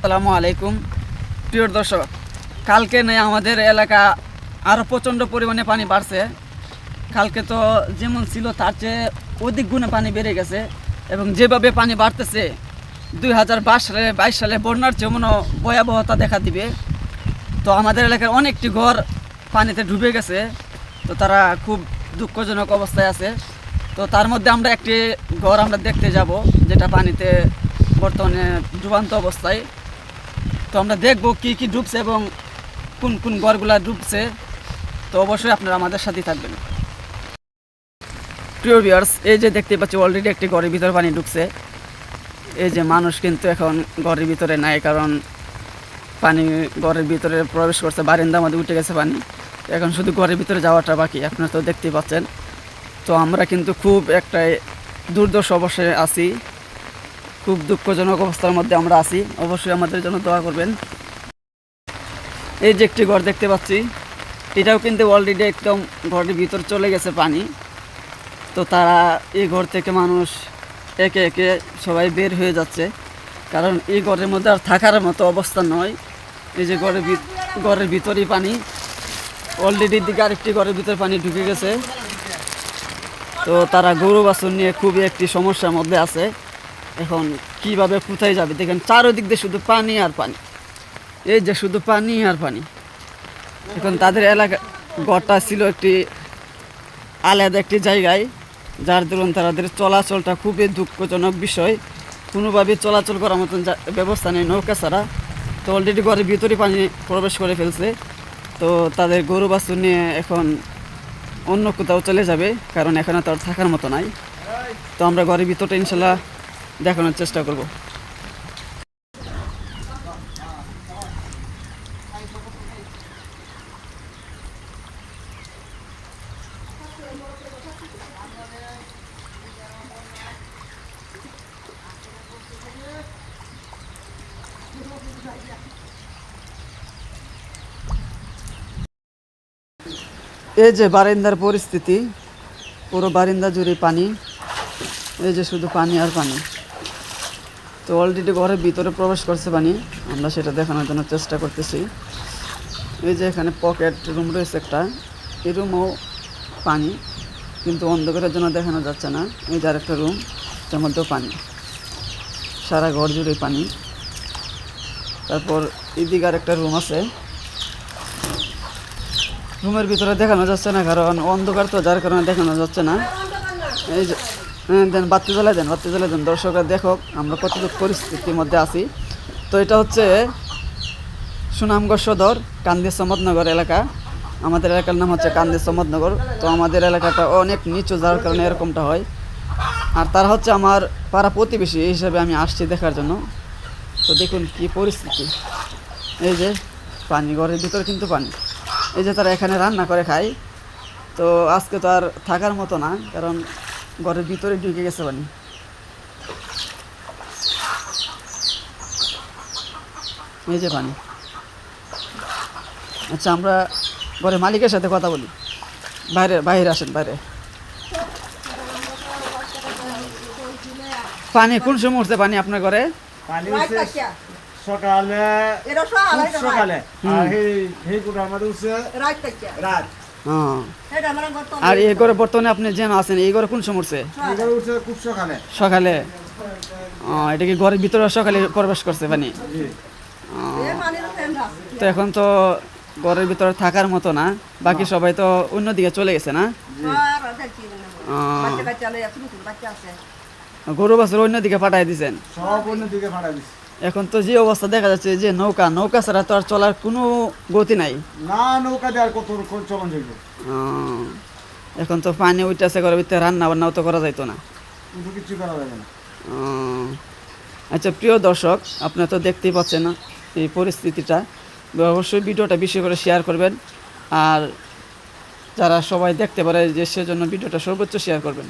আসসালামু আলাইকুম। প্রিয় দর্শক, কালকে নেই আমাদের এলাকা আরও প্রচণ্ড পরিমাণে পানি বাড়ছে। কালকে তো যেমন ছিল, তার চেয়ে অধিক গুণে পানি বেড়ে গেছে এবং যেভাবে পানি বাড়তেছে, দুই হাজার বাইশ সালে বাইশ সালে বন্যার যেমনও ভয়াবহতা দেখা দিবে, তো আমাদের এলাকার অনেকটি ঘর পানিতে ডুবে গেছে। তো তারা খুব দুঃখজনক অবস্থায় আছে। তো তার মধ্যে আমরা একটি ঘর আমরা দেখতে যাব, যেটা পানিতে বর্তমানে ডুবান্ত অবস্থায়। তো আমরা দেখব কি কি ডুবছে এবং কোন কোন ঘরগুলা ডুবছে। তো অবশ্যই আপনারা আমাদের সাথেই থাকবেন। প্রিয় ভিউয়ার্স এই যে দেখতে পাচ্ছি অলরেডি একটি ঘরের ভিতরে পানি ঢুকছে এই যে মানুষ কিন্তু এখন ঘরের ভিতরে নাই, কারণ পানি ঘরের ভিতরে প্রবেশ করছে, বারিন্দার মধ্যে উঠে গেছে পানি। এখন শুধু ঘরের ভিতরে যাওয়াটা বাকি, আপনারা তো দেখতেই পাচ্ছেন। তো আমরা কিন্তু খুব একটা দুর্দশ অবশ্যই আছি। খুব দুঃখজনক অবস্থার মধ্যে আমরা আছি। অবশ্যই আমাদের জন্য দোয়া করবেন। এই যে একটি ঘর দেখতে পাচ্ছি, এটাও কিন্তু অলরেডি একদম ঘরের ভিতর চলে গেছে পানি। তো তারা এই ঘর থেকে মানুষ একে একে সবাই বের হয়ে যাচ্ছে। কারণ এই ঘরের মধ্যে আর থাকার মতো অবস্থা নয়। এই যে ঘরের ঘরের ভিতরই পানি। অলরেডি দিকে আরেকটি ঘরের ভিতরে পানি ঢুকে গেছে। তো তারা গরু বাছুর নিয়ে খুবই একটি সমস্যার মধ্যে আছে। এখন কীভাবে কোথায় যাবে? দেখেন চারোদিক দিয়ে শুধু পানি আর পানি। এই যে শুধু পানি আর পানি। এখন তাদের এলাকা ঘরটা ছিল একটি আলাদা একটি জায়গায়, যার দরুন তাদের চলাচলটা খুবই দুঃখজনক বিষয়। কোনোভাবে চলাচল করার মতন ব্যবস্থা নেই নৌকা ছাড়া। তো অলরেডি ঘরের ভিতরে পানি প্রবেশ করে ফেলছে। তো তাদের গরু বাছুর নিয়ে এখন অন্য কোথাও চলে যাবে, কারণ এখানে তো আর থাকার মতো নাই। তো আমরা ঘরের ভিতরটা ইনশাল্লাহ দেখানোর চেষ্টা করব। এই যে বারিন্দার পরিস্থিতি, পুরো বারিন্দা জুড়ে পানি, এই যে শুধু পানি আর পানি। তো অলরেডি ঘরের ভিতরে প্রবেশ করছে পানি আমরা সেটা দেখানোর জন্য চেষ্টা করতেছি। এই যে এখানে পকেট রুম রয়েছে একটা। এই রুমও পানি, কিন্তু অন্ধকারের জন্য দেখানো যাচ্ছে না। এই যে আরেকটা রুম তার মধ্যেও পানি। সারা ঘর জুড়ে পানি। তারপর এদিকে আরেকটা রুম আছে। রুমের ভিতরে দেখানো যাচ্ছে না, কারণ অন্ধকার তো, যার কারণে দেখানো যাচ্ছে না। এই যে দেন বাতি জ্বালাই দেন, বাতি জ্বালাই দেন। দর্শকরা, দেখো, আমরা কতটুকু পরিস্থিতির মধ্যে আছি। তো এটা হচ্ছে সুনামগড় সদর, কান্দি সমদনগর এলাকা। আমাদের এলাকার নাম হচ্ছে কান্দি সমদনগর তো আমাদের এলাকাটা অনেক নিচু, যার কারণে এরকমটা হয়। আর তারা হচ্ছে আমার পাড়া প্রতিবেশী হিসাবে আমি আসছি দেখার জন্য। তো দেখুন কি পরিস্থিতি। এই যে, পানি, ঘরের ভিতরে কিন্তু পানি। এই যে তারা এখানে রান্না করে খায়। তো আজকে তো আর থাকার মতো না, কারণ ঘরের ভিতরে ঢুকে গেছে পানি এই যে পানি আচ্ছা আমরা ঘরের মালিকের সাথে কথা বলি। বাইরে বাইরে আসেন বাইরে। পানি কোন সময় উঠছে পানি আপনার ঘরে? পানি সকালে খুব সকালে। আর রাত। আর এই ঘরে বর্তমানে আপনি যেন আছেন এই ঘরে কোন সময় উঠছে সকালে। সকালে? এটা কি ঘরের ভিতরে সকালে প্রবেশ করছে পানি? তো এখন তো ঘরের ভিতরে থাকার মতো না বাকি সবাই তো অন্যদিকে চলে গেছে না? গরু বাছুর অন্যদিকে পাঠাই দিয়েছেন সব অন্য দিকে ভাড়া দিচ্ছে এখন তো যে অবস্থা দেখা যাচ্ছে যে নৌকা নৌকা ছাড়া তো আর চলার কোনো গতি নাই। না নৌকা দিয়ে আর কত কোন চলন যাইব? এখন তো পানি উঠতেছে ঘরের ভিতরে রান্না বান্নাও তো করা যাইতো না। কিন্তু কিছু করা যাবে না। আচ্ছা প্রিয় দর্শক আপনারা তো দেখতেই পাচ্ছেন না এই পরিস্থিতিটা। অবশ্যই ভিডিওটা বেশি করে শেয়ার করবেন। আর যারা সবাই দেখতে পারে যে সেজন্য ভিডিওটা সর্বোচ্চ শেয়ার করবেন।